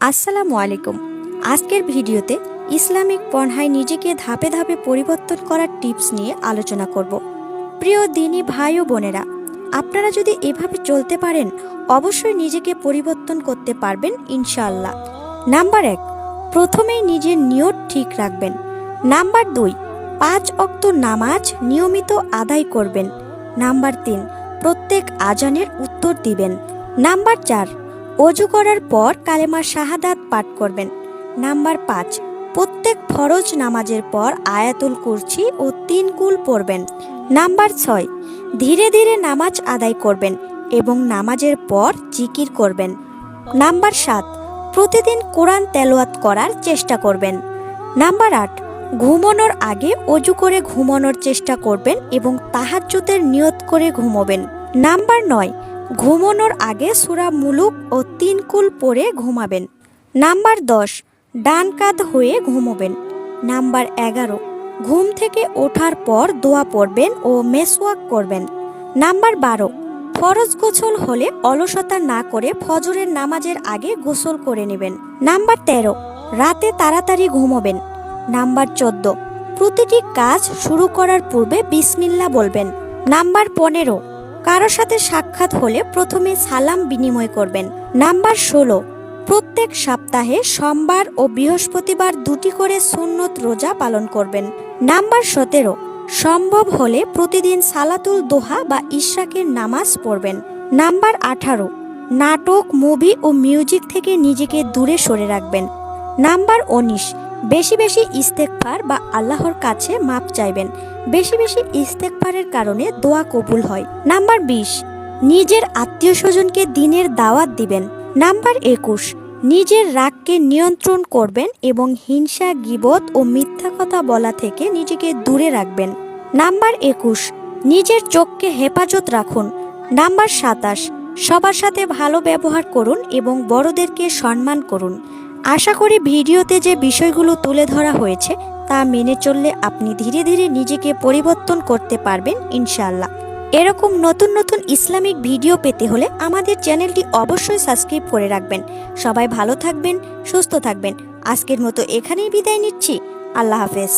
আসসালামু আলাইকুম। আজকের ভিডিওতে ইসলামিক পড়ায় নিজেকে ধাপে ধাপে পরিবর্তন করার টিপস নিয়ে আলোচনা করব। প্রিয় দিনী ভাই ও বোনেরা, আপনারা যদি এভাবে চলতে পারেন, অবশ্যই নিজেকে পরিবর্তন করতে পারবেন ইনশাআল্লাহ। নাম্বার এক, প্রথমেই নিজের নিয়ত ঠিক রাখবেন। নাম্বার দুই, পাঁচ অক্ত নামাজ নিয়মিত আদায় করবেন। নাম্বার তিন, প্রত্যেক আজানের উত্তর দিবেন। নাম্বার চার অজু করার পর কালেমার শাহাদাত পাঠ করবেন। নাম্বার পাঁচ, প্রত্যেক ফরজ নামাজের পর আয়াতুল কুরছি ও তিন কুল পড়বেন। নাম্বার ছয়, ধীরে ধীরে নামাজ আদায় করবেন এবং নামাজের পর জিকির করবেন। নাম্বার সাত, প্রতিদিন কোরআন তেলোয়াত করার চেষ্টা করবেন। নাম্বার আট, ঘুমানোর আগে অজু করে ঘুমানোর চেষ্টা করবেন এবং তাহাজ্জুদের নিয়ত করে ঘুমোবেন। নাম্বার নয় ঘুমানোর আগে সুরা মুলুক ও তিন কুল পরে ঘুমাবেন। নাম্বার দশ, ডান কাঁধ হয়ে ঘুমোবেন। নাম্বার এগারো, ঘুম থেকে ওঠার পর দোয়া পড়বেন ও মেসওয়াক করবেন। নাম্বার বারো, ফরজ গোসল হলে অলসতা না করে ফজরের নামাজের আগে গোসল করে নেবেন। নাম্বার তেরো, রাতে তাড়াতাড়ি ঘুমোবেন। নাম্বার চোদ্দ, প্রতিটি কাজ শুরু করার পূর্বে বিসমিল্লা বলবেন। নাম্বার পনেরো কারোর সাথে সাক্ষাৎ হলে প্রথমে সালাম বিনিময় করবেন। নাম্বার ষোলো। প্রত্যেক সপ্তাহে সোমবার ও বৃহস্পতিবার দুটি করে সুন্নত রোজা পালন করবেন। নাম্বার সতেরো। সম্ভব হলে প্রতিদিন সালাতুল দোহা বা ইশরাকের নামাজ পড়বেন। নাম্বার আঠারো। নাটক, মুভি ও মিউজিক থেকে নিজেকে দূরে সরে রাখবেন। নাম্বার উনিশ। বেশি বেশি ইস্তেকফার বা আল্লাহর কাছে মাপ চাইবেন। বেশি বেশি ইস্তেকফারের কারণে দোয়া কবুল হয়। নাম্বার বিশ, নিজের আত্মীয় স্বজনকে দিনের দাওয়াত দিবেন। নাম্বার একুশ, নিজের রাগকে নিয়ন্ত্রণ করবেন এবং হিংসা, গিবত ও মিথ্যা কথা বলা থেকে নিজেকে দূরে রাখবেন। নাম্বার একুশ, নিজের চোখকে হেফাজত রাখুন। নাম্বার সাতাশ, সবার সাথে ভালো ব্যবহার করুন এবং বড়দেরকে সম্মান করুন। আশা করি ভিডিওতে যে বিষয়গুলো তুলে ধরা হয়েছে, তা মেনে চললে আপনি ধীরে ধীরে নিজেকে পরিবর্তন করতে পারবেন ইনশাল্লাহ এরকম নতুন নতুন ইসলামিক ভিডিও পেতে হলে আমাদের চ্যানেলটি অবশ্যই সাবস্ক্রাইব করে রাখবেন। সবাই ভালো থাকবেন, সুস্থ থাকবেন। আজকের মতো এখানেই বিদায় নিচ্ছি। আল্লাহ হাফেজ।